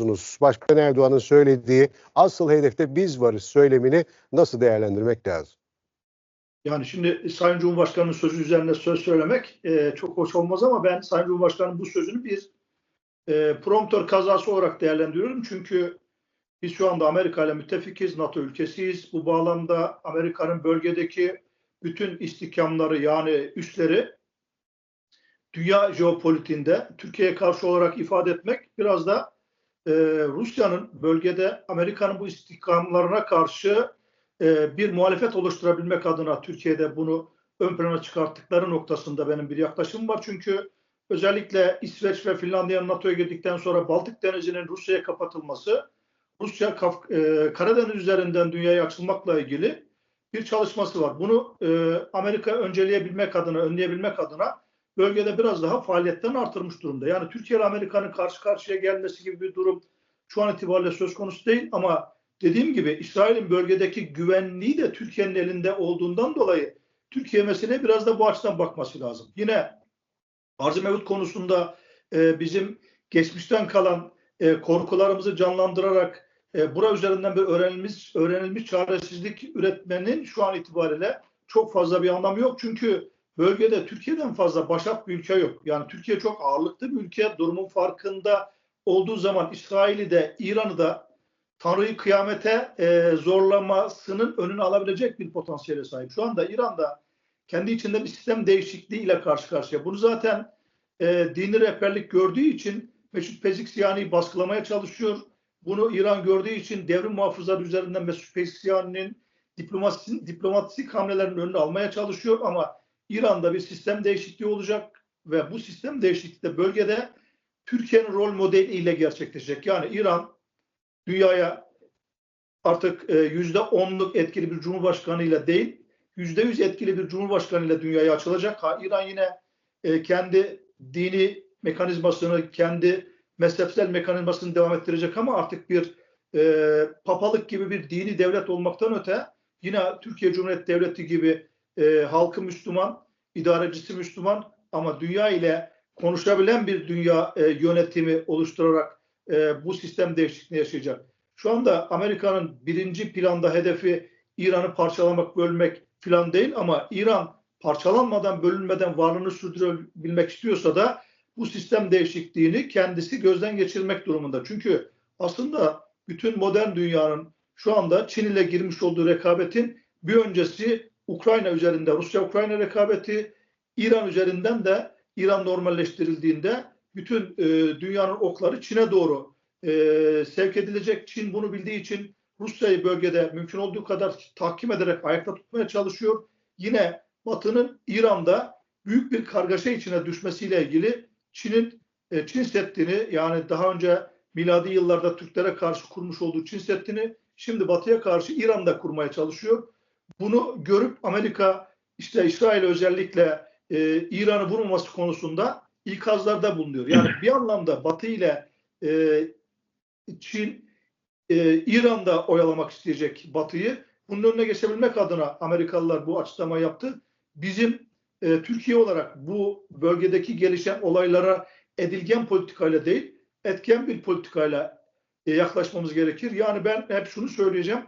musunuz? Başkan Erdoğan'ın söylediği asıl hedefte biz varız söylemini nasıl değerlendirmek lazım? Yani şimdi Sayın Cumhurbaşkanı'nın sözü üzerine söz söylemek e, çok hoş olmaz ama ben Sayın Cumhurbaşkanı'nın bu sözünü bir e, promptör kazası olarak değerlendiriyorum. Çünkü biz şu anda Amerika ile müttefikiz, NATO ülkesiyiz. Bu bağlamda Amerika'nın bölgedeki bütün istikamları yani üsleri dünya jeopolitiğinde Türkiye'ye karşı olarak ifade etmek biraz da e, Rusya'nın bölgede Amerika'nın bu istikamlarına karşı e, bir muhalefet oluşturabilmek adına Türkiye'de bunu ön plana çıkarttıkları noktasında benim bir yaklaşımım var. Çünkü özellikle İsveç ve Finlandiya'nın NATO'ya girdikten sonra Baltık Denizi'nin Rusya'ya kapatılması, Rusya Kaf e, Karadeniz üzerinden dünyaya açılmakla ilgili bir çalışması var. Bunu e, Amerika önceleyebilmek adına, önleyebilmek adına bölgede biraz daha faaliyetten artırmış durumda. Yani Türkiye ile Amerika'nın karşı karşıya gelmesi gibi bir durum şu an itibariyle söz konusu değil ama dediğim gibi İsrail'in bölgedeki güvenliği de Türkiye'nin elinde olduğundan dolayı Türkiye meseleye biraz da bu açıdan bakması lazım. Yine arz mevcut konusunda e, bizim geçmişten kalan e, korkularımızı canlandırarak e, bura üzerinden bir öğrenilmiş öğrenilmiş çaresizlik üretmenin şu an itibariyle çok fazla bir anlamı yok. Çünkü bölgede Türkiye'den fazla başat bir ülke yok. Yani Türkiye çok ağırlıklı bir ülke. Durumun farkında olduğu zaman İsrail'i de İran'ı da Tanrı'yı kıyamete e, zorlamasının önünü alabilecek bir potansiyele sahip. Şu anda İran'da kendi içinde bir sistem değişikliği ile karşı karşıya. Bunu zaten e, dini rehberlik gördüğü için Mesut Pezişkiyan'ı baskılamaya çalışıyor. Bunu İran gördüğü için devrim muhafızları üzerinden Mesut diplomasisi, diplomatik hamlelerin önünü almaya çalışıyor ama İran'da bir sistem değişikliği olacak ve bu sistem değişikliği de bölgede Türkiye'nin rol modeliyle gerçekleşecek. Yani İran dünyaya artık e, yüzde onluk etkili bir cumhurbaşkanıyla değil, yüzde yüz etkili bir cumhurbaşkanıyla dünyaya açılacak. Ha, İran yine e, kendi dini mekanizmasını, kendi mezhepsel mekanizmasını devam ettirecek ama artık bir e, papalık gibi bir dini devlet olmaktan öte yine Türkiye Cumhuriyeti Devleti gibi e, halkı Müslüman, idarecisi Müslüman ama dünya ile konuşabilen bir dünya e, yönetimi oluşturarak e, bu sistem değişikliğini yaşayacak. Şu anda Amerika'nın birinci planda hedefi İran'ı parçalamak, bölmek falan değil ama İran parçalanmadan, bölünmeden varlığını sürdürebilmek istiyorsa da bu sistem değişikliğini kendisi gözden geçirmek durumunda. Çünkü aslında bütün modern dünyanın şu anda Çin ile girmiş olduğu rekabetin bir öncesi Ukrayna üzerinde Rusya-Ukrayna rekabeti, İran üzerinden de İran normalleştirildiğinde bütün e, dünyanın okları Çin'e doğru e, sevk edilecek. Çin bunu bildiği için Rusya'yı bölgede mümkün olduğu kadar tahkim ederek ayakta tutmaya çalışıyor. Yine Batı'nın İran'da büyük bir kargaşa içine düşmesiyle ilgili Çin'in e, Çin Seddi'ni yani daha önce miladi yıllarda Türklere karşı kurmuş olduğu Çin Seddi'ni şimdi Batı'ya karşı İran'da kurmaya çalışıyor. Bunu görüp Amerika işte İsrail özellikle e, İran'ı vurmaması konusunda ikazlarda bulunuyor. Yani bir anlamda Batı ile e, Çin e, İran'da oyalamak isteyecek Batı'yı. Bunun önüne geçebilmek adına Amerikalılar bu açıklama yaptı. Bizim e, Türkiye olarak bu bölgedeki gelişen olaylara edilgen politikayla değil, etken bir politikayla e, yaklaşmamız gerekir. Yani ben hep şunu söyleyeceğim.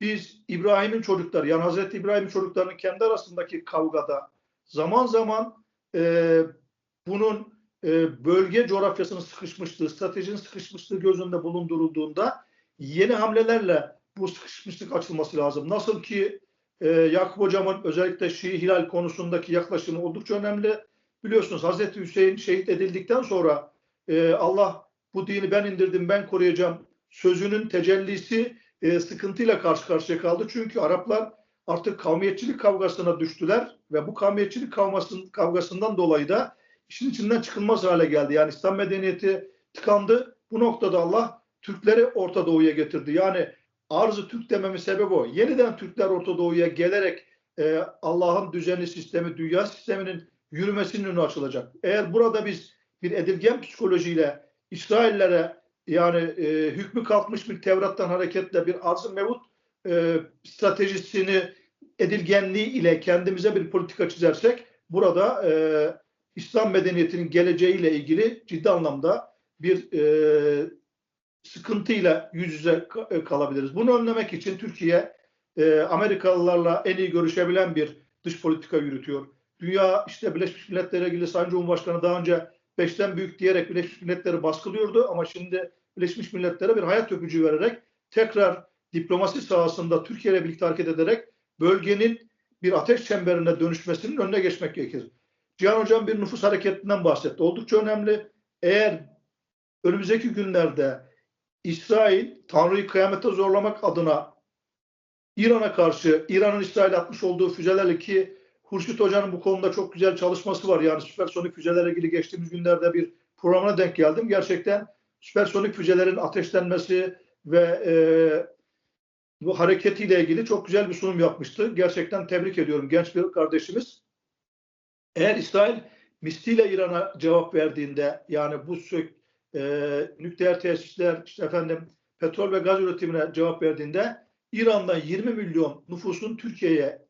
Biz İbrahim'in çocukları, yani Hazreti İbrahim'in çocuklarının kendi arasındaki kavgada zaman zaman e, bunun e, bölge coğrafyasının sıkışmışlığı, stratejinin sıkışmışlığı göz önünde bulundurulduğunda yeni hamlelerle bu sıkışmışlık açılması lazım. Nasıl ki e, Yakup Hocam'ın özellikle Şii Hilal konusundaki yaklaşımı oldukça önemli. Biliyorsunuz Hazreti Hüseyin şehit edildikten sonra e, Allah bu dini ben indirdim, ben koruyacağım sözünün tecellisi e, sıkıntıyla karşı karşıya kaldı. Çünkü Araplar artık kavmiyetçilik kavgasına düştüler ve bu kavmiyetçilik kavgasın, kavgasından dolayı da işin içinden çıkılmaz hale geldi. Yani İslam medeniyeti tıkandı. Bu noktada Allah Türkleri Orta Doğu'ya getirdi. Yani arzı Türk dememin sebebi o. Yeniden Türkler Orta Doğu'ya gelerek e, Allah'ın düzeni sistemi, dünya sisteminin yürümesinin önü açılacak. Eğer burada biz bir edilgen psikolojiyle İsraillere yani e, hükmü kalkmış bir Tevrat'tan hareketle bir arz-ı mevut e, stratejisini edilgenliği ile kendimize bir politika çizersek burada e, İslam medeniyetinin geleceğiyle ilgili ciddi anlamda bir e, sıkıntıyla yüz yüze e, kalabiliriz. Bunu önlemek için Türkiye e, Amerikalılarla en iyi görüşebilen bir dış politika yürütüyor. Dünya işte Birleşmiş Milletler'e ilgili Sayın Cumhurbaşkanı daha önce beşten büyük diyerek Birleşmiş Milletler'i baskılıyordu ama şimdi Birleşmiş Milletler'e bir hayat öpücüğü vererek tekrar diplomasi sahasında Türkiye ile birlikte hareket ederek bölgenin bir ateş çemberine dönüşmesinin önüne geçmek gerekir. Cihan Hocam bir nüfus hareketinden bahsetti. Oldukça önemli. Eğer önümüzdeki günlerde İsrail Tanrı'yı kıyamete zorlamak adına İran'a karşı İran'ın İsrail'e atmış olduğu füzelerle ki Hurşit Hoca'nın bu konuda çok güzel çalışması var. Yani süpersonik füzelerle ilgili geçtiğimiz günlerde bir programına denk geldim. Gerçekten süpersonik füzelerin ateşlenmesi ve e, bu hareketiyle ilgili çok güzel bir sunum yapmıştı. Gerçekten tebrik ediyorum genç bir kardeşimiz. Eğer İsrail misliyle İran'a cevap verdiğinde yani bu e, nükleer tesisler işte efendim petrol ve gaz üretimine cevap verdiğinde İran'dan 20 milyon nüfusun Türkiye'ye,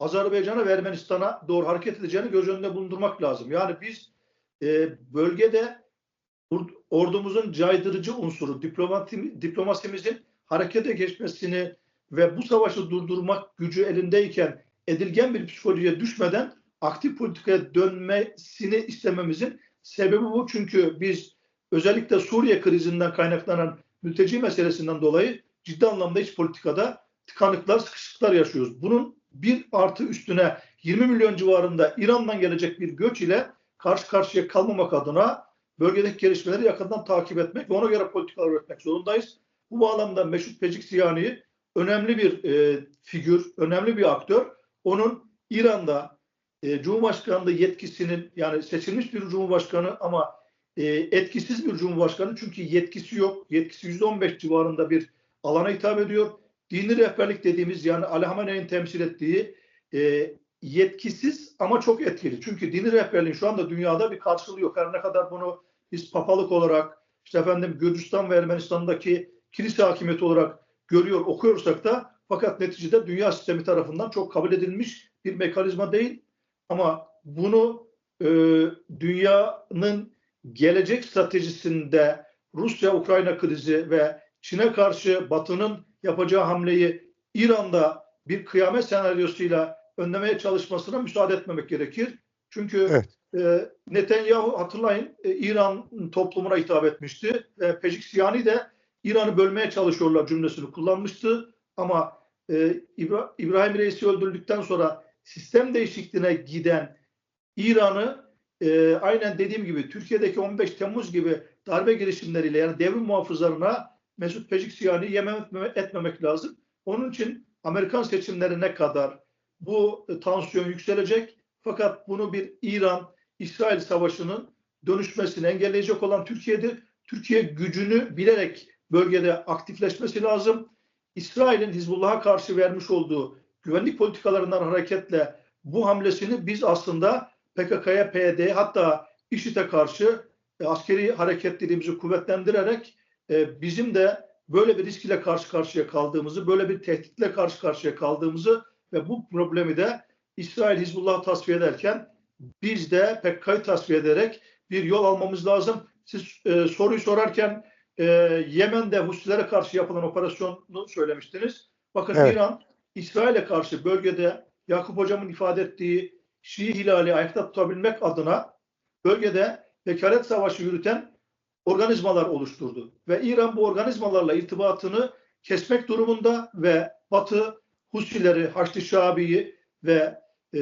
Azerbaycan'a ve Ermenistan'a doğru hareket edeceğini göz önünde bulundurmak lazım. Yani biz e, bölgede ordumuzun caydırıcı unsuru, diplomati, diplomasimizin harekete geçmesini ve bu savaşı durdurmak gücü elindeyken edilgen bir psikolojiye düşmeden aktif politikaya dönmesini istememizin sebebi bu. Çünkü biz özellikle Suriye krizinden kaynaklanan mülteci meselesinden dolayı ciddi anlamda iç politikada tıkanıklar, sıkışıklar yaşıyoruz. Bunun bir artı üstüne 20 milyon civarında İran'dan gelecek bir göç ile karşı karşıya kalmamak adına bölgedeki gelişmeleri yakından takip etmek ve ona göre politikalar üretmek zorundayız. Bu bağlamda Meşhut Peciksiyani önemli bir e, figür, önemli bir aktör. Onun İran'da e, Cumhurbaşkanlığı yetkisinin yani seçilmiş bir Cumhurbaşkanı ama e, etkisiz bir Cumhurbaşkanı çünkü yetkisi yok. Yetkisi %15 civarında bir alana hitap ediyor. Dini rehberlik dediğimiz yani Ali Hamene'nin temsil ettiği e, yetkisiz ama çok etkili. Çünkü dini rehberliğin şu anda dünyada bir karşılığı yok. Her ne kadar bunu biz papalık olarak işte efendim Gürcistan ve Ermenistan'daki kilise hakimiyeti olarak görüyor, okuyorsak da fakat neticede dünya sistemi tarafından çok kabul edilmiş bir mekanizma değil. Ama bunu e, dünyanın gelecek stratejisinde Rusya-Ukrayna krizi ve Çin'e karşı Batı'nın yapacağı hamleyi İran'da bir kıyamet senaryosuyla önlemeye çalışmasına müsaade etmemek gerekir. Çünkü evet. E, Netanyahu hatırlayın e, İran toplumuna hitap etmişti. E, Pejiksiyani de İran'ı bölmeye çalışıyorlar cümlesini kullanmıştı. Ama e, İbra İbrahim Reis'i öldürdükten sonra sistem değişikliğine giden İran'ı e, aynen dediğim gibi Türkiye'deki 15 Temmuz gibi darbe girişimleriyle yani devrim muhafızlarına Mesut Peziksiyani yememek etmemek lazım. Onun için Amerikan seçimlerine kadar bu e, tansiyon yükselecek. Fakat bunu bir İran-İsrail savaşının dönüşmesini engelleyecek olan Türkiye'dir. Türkiye gücünü bilerek bölgede aktifleşmesi lazım. İsrail'in Hizbullah'a karşı vermiş olduğu güvenlik politikalarından hareketle bu hamlesini biz aslında PKK'ya, PYD'ye hatta IŞİD'e karşı e, askeri hareketlerimizi kuvvetlendirerek e, bizim de böyle bir risk ile karşı karşıya kaldığımızı, böyle bir tehditle karşı karşıya kaldığımızı ve bu problemi de İsrail Hizbullah tasfiye ederken biz de PKK'yı tasfiye ederek bir yol almamız lazım. Siz e, soruyu sorarken e, Yemen'de Husilere karşı yapılan operasyonu söylemiştiniz. Bakın evet. İran İsrail'e karşı bölgede Yakup Hocam'ın ifade ettiği Şii hilali ayakta tutabilmek adına bölgede vekalet savaşı yürüten organizmalar oluşturdu. Ve İran bu organizmalarla irtibatını kesmek durumunda ve Batı Husileri, Haçlı Şabi'yi ve e,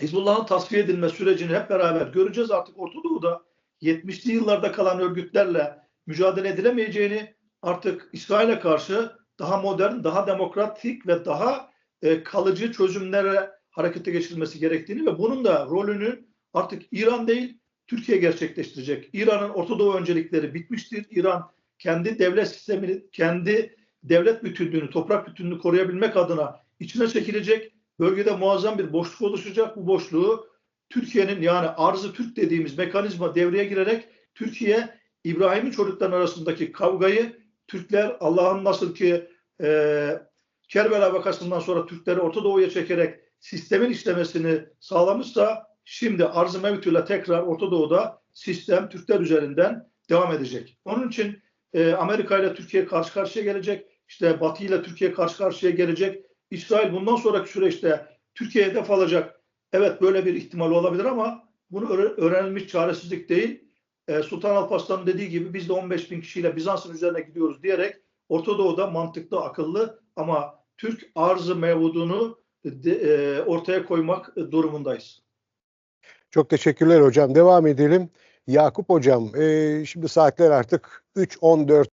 Hizbullah'ın tasfiye edilme sürecini hep beraber göreceğiz. Artık Orta Doğu'da 70'li yıllarda kalan örgütlerle mücadele edilemeyeceğini artık İsrail'e karşı daha modern, daha demokratik ve daha e, kalıcı çözümlere harekete geçirilmesi gerektiğini ve bunun da rolünü artık İran değil Türkiye gerçekleştirecek. İran'ın Orta Doğu öncelikleri bitmiştir. İran kendi devlet sistemini, kendi devlet bütünlüğünü, toprak bütünlüğünü koruyabilmek adına içine çekilecek. Bölgede muazzam bir boşluk oluşacak. Bu boşluğu Türkiye'nin yani arzı Türk dediğimiz mekanizma devreye girerek Türkiye İbrahim'in çocukların arasındaki kavgayı Türkler Allah'ın nasıl ki e, Kerbela vakasından sonra Türkleri Orta Doğu'ya çekerek sistemin işlemesini sağlamışsa şimdi arz-ı tekrar Orta Doğu'da sistem Türkler üzerinden devam edecek. Onun için e, Amerika ile Türkiye karşı karşıya gelecek. İşte Batı ile Türkiye karşı karşıya gelecek. İsrail bundan sonraki süreçte Türkiye hedef alacak. Evet böyle bir ihtimal olabilir ama bunu öğre- öğrenilmiş çaresizlik değil. E, Sultan Alparslan'ın dediği gibi biz de 15 bin kişiyle Bizans'ın üzerine gidiyoruz diyerek Orta Doğu'da mantıklı, akıllı ama Türk arzı mevudunu e, ortaya koymak durumundayız. Çok teşekkürler hocam. Devam edelim. Yakup hocam, e, şimdi saatler artık 3.14